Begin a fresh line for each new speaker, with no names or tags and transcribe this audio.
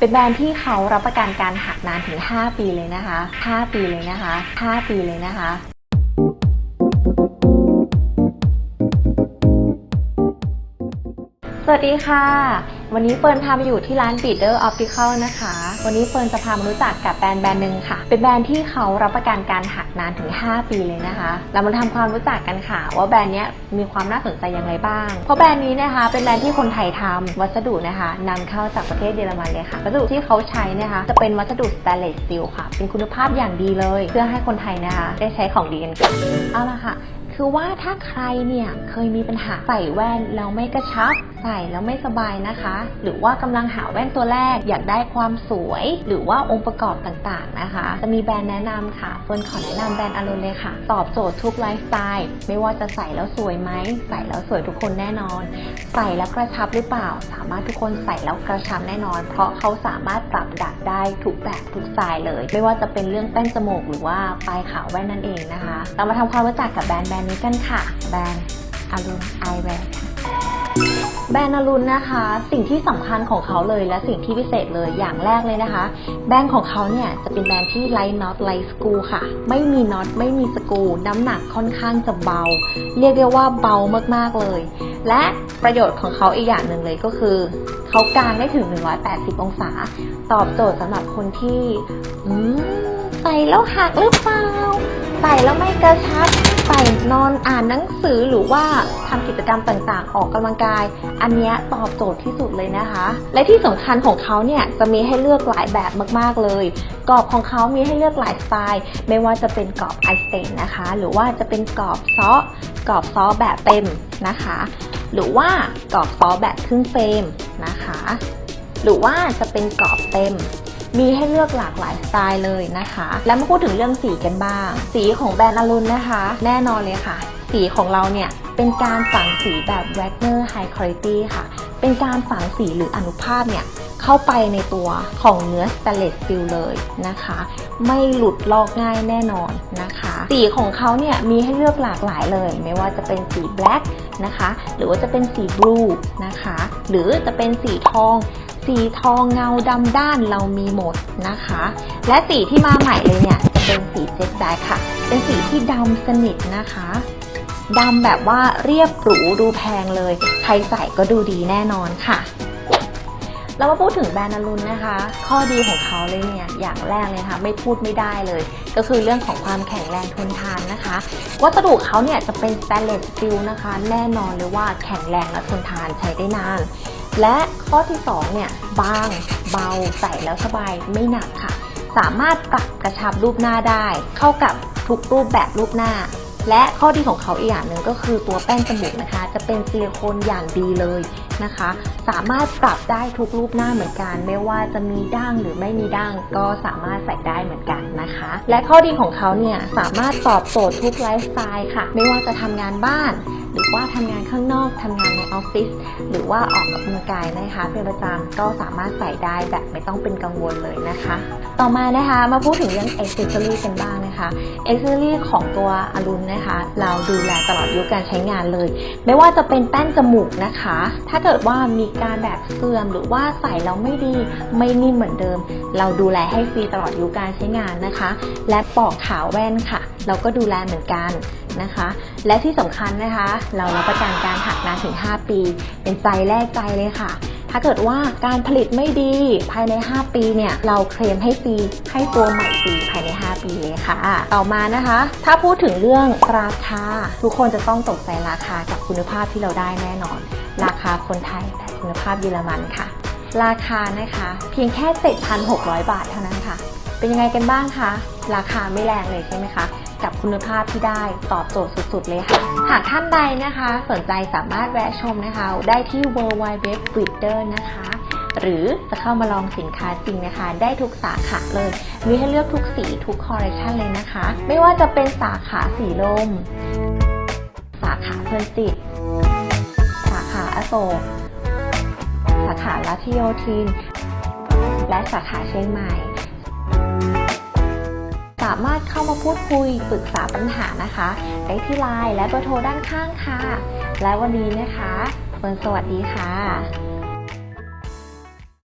เป็นแบรนด์ที่เขารับประกันการหักนานถึง 5 ปีเลยนะคะ 5 ปีเลยนะคะ 5 ปีเลยนะคะ วัสดีค่ะ วันนี้เฟิร์นพามาอยู่ที่ร้าน Beater Optical นะคะ วันนี้เฟิร์นจะพามารู้จักกับแบรนด์แบรนด์หนึ่งค่ะ เป็นแบรนด์ที่เขารับประกันการหักนานถึง 5 ปีเลยนะคะ เรามาทำความรู้จักกันค่ะ ว่าแบรนด์นี้มีความน่าสนใจอย่างไรบ้าง เพราะแบรนด์นี้นะคะ เป็นแบรนด์ที่คนไทยทำวัสดุนะคะนำเข้าจากประเทศเยอรมันเลยค่ะ วัสดุที่เขาใช้นะคะ จะเป็นวัสดุ stainless steel ค่ะ เป็นคุณภาพอย่างดีเลย เพื่อให้คนไทยนะคะ ได้ใช้ของดีกันค่ะเอาละค่ะ คือว่าถ้าใครเนี่ยเคยมีปัญหาใส่แว่นแล้วไม่กระชับ ใส่แล้วไม่สบายนะคะ หรือว่ากำลังหาแว่นตัวแรกอยากได้ความสวย หรือว่าองค์ประกอบต่างๆนะคะ จะมีแบรนด์แนะนำค่ะเฟิร์นขอแนะนำแบรนด์อารอนเลยค่ะ ตอบโจทย์ทุกไลฟ์สไตล์ไม่ว่าจะใส่แล้วสวยไหมใส่แล้วสวยทุกคนแน่นอน ใส่แล้วกระชับหรือเปล่า สามารถทุกคนใส่แล้วกระชับแน่นอน เพราะเขาสามารถปรับดัดได้ทุกแบบทุกสไตล์เลย ไม่ว่าจะเป็นเรื่องแป้นจมูกหรือว่าปลายขาวแว่นนั่นเองนะคะ เรามาทำความรู้จักกับแบรนด์แบรนด์นี้กันค่ะ แบรนด์อารุณไอแวร์ค่ะ แบรนด์อรุณนะคะ สิ่งที่สำคัญของเขาเลยและสิ่งที่พิเศษเลยอย่างแรกเลยนะคะ แบรนด์ของเขาเนี่ยจะเป็นแบรนด์ที่ไลท์น็อตไลท์สกูค่ะ ไม่มีน็อตไม่มีสกูน้ำหนักค่อนข้างจะเบา เรียกได้ว่าเบามากๆเลย และประโยชน์ของเขาอีกอย่างหนึ่งเลยก็คือ เขากางได้ถึง 180 องศา ตอบโจทย์สำหรับคนที่ใส่แล้วหักหรือเปล่า ใส่แล้วไม่กระชับใส่นอนอ่านหนังสือหรือว่าทำกิจกรรมต่างๆ ออกกำลังกาย อันนี้ตอบโจทย์ที่สุดเลยนะคะ และที่สำคัญของเขาเนี่ยจะมีให้เลือกหลายแบบมากๆเลยกรอบของเขามีให้เลือกหลายสไตล์ ไม่ว่าจะเป็นกรอบไอสเตนนะคะ หรือว่าจะเป็นกรอบซอกรอบซอแบบเต็มนะคะ หรือว่ากรอบซอแบบครึ่งเฟรมนะคะ หรือว่าจะเป็นกรอบเต็ม มีให้เลือกหลากหลายสไตล์เลยนะคะ แล้วมาพูดถึงเรื่องสีกันบ้าง สีของแบรนด์อรุณนะคะ แน่นอนเลยค่ะ สีของเราเนี่ยเป็นการฝังสีแบบ Wagner High Quality ค่ะ เป็นการฝังสีหรืออนุภาพเนี่ยเข้าไปในตัวของเนื้อ stainless steel เลยนะคะ ไม่หลุดลอกง่ายแน่นอนนะคะ สีของเขาเนี่ยมีให้เลือกหลากหลายเลย ไม่ว่าจะเป็นสี black นะคะ หรือว่าจะเป็นสี blue นะคะ หรือจะเป็นสีทอง สีทองเงาดำด้านเรามีหมดนะคะ และสีที่มาใหม่เลยเนี่ยจะเป็นสีเจ็ตแบ็คค่ะ เป็นสีที่ดำสนิทนะคะดำแบบว่าเรียบหรูดูแพงเลย ใครใส่ก็ดูดีแน่นอนค่ะเรามาพูดถึงแบรนด์อรุณนะคะ ข้อดีของเขาเลยเนี่ย อย่างแรกเลยค่ะไม่พูดไม่ได้เลย ก็คือเรื่องของความแข็งแรงทนทานนะคะ วัสดุเขาเนี่ยจะเป็น stainless steel นะคะ แน่นอนเลยว่าแข็งแรงและทนทานใช้ได้นาน และข้อที่2เนี่ยบางเบาใส่แล้วสบายไม่หนักค่ะ สามารถปรับกระชับรูปหน้าได้ เข้ากับทุกรูปแบบรูปหน้า และข้อดีของเขาอีกอย่างหนึ่งก็คือตัวแป้งจมูกนะคะ จะเป็นซิลิโคนอย่างดีเลยนะคะ สามารถปรับได้ทุกรูปหน้าเหมือนกัน ไม่ว่าจะมีดั้งหรือไม่มีดั้งก็สามารถใส่ได้เหมือนกันนะคะ และข้อดีของเขาเนี่ยสามารถตอบโจทย์ทุกไลฟ์สไตล์ค่ะ ไม่ว่าจะทำงานบ้าน หรือว่าทำงานข้างนอกทำงานในออฟฟิศหรือว่าออกกำลังกายนะคะ เป็นประจำก็สามารถใส่ได้แบบไม่ต้องเป็นกังวลเลยนะคะ ต่อมานะคะมาพูดถึงเรื่อง a อ c e s s o r y กันบ้างนะคะ a อ c e s s o r y ของตัวอรุณนะคะ เราดูแลตลอดอายุการใช้งานเลย ไม่ว่าจะเป็นแป้นจมูกนะคะ ถ้าเกิดว่ามีการแบบเสื่อมหรือว่าใส่แล้วไม่ดีไม่นิ่มเหมือนเดิม เราดูแลให้ฟรีตลอดอายุการใช้งานนะคะ และปอกขาวแว่นค่ะ เราก็ดูแลเหมือนกัน นะคะ และที่สำคัญนะคะ เรารับประกันการหักนานถึง 5 ปี เป็นใจแรกใจเลยค่ะ ถ้าเกิดว่าการผลิตไม่ดีภายใน 5 ปีเนี่ย เราเคลมให้ฟรีให้ตัวใหม่ฟรีภายใน 5 ปีเลยค่ะ ต่อมานะคะ ถ้าพูดถึงเรื่องราคา ทุกคนจะต้องตกใจราคากับคุณภาพที่เราได้แน่นอน ราคาคนไทยแต่คุณภาพเยอรมันค่ะ ราคานะคะ เพียงแค่7,600 บาทเท่านั้นค่ะ เป็นยังไงกันบ้างคะราคาไม่แรงเลยใช่ไหมคะ กับคุณภาพที่ได้ตอบโจทย์สุดๆเลยค่ะ หากท่านใดนะคะ สนใจสามารถแวะชมนะคะ ได้ที่ w w w b r e e d e r นะคะ หรือจะเข้ามาลองสินค้าจริงนะคะ ได้ทุกสาขาเลย มีให้เลือกทุกสีทุกคอลเลคชันเลยนะคะ ไม่ว่าจะเป็นสาขาสีลม สาขาเพลินจิต สาขาอโศก สาขาลัทธิโยธิน และสาขาเชียงใหม่ามารถเข้ามาพูดคุยปรึกษาปัญหานะคะ ได้ที่ไลน์และเบอร์โทรด้านข้างค่ะ และวันนี้นะคะเฟิร์นสวัสดีค่ะ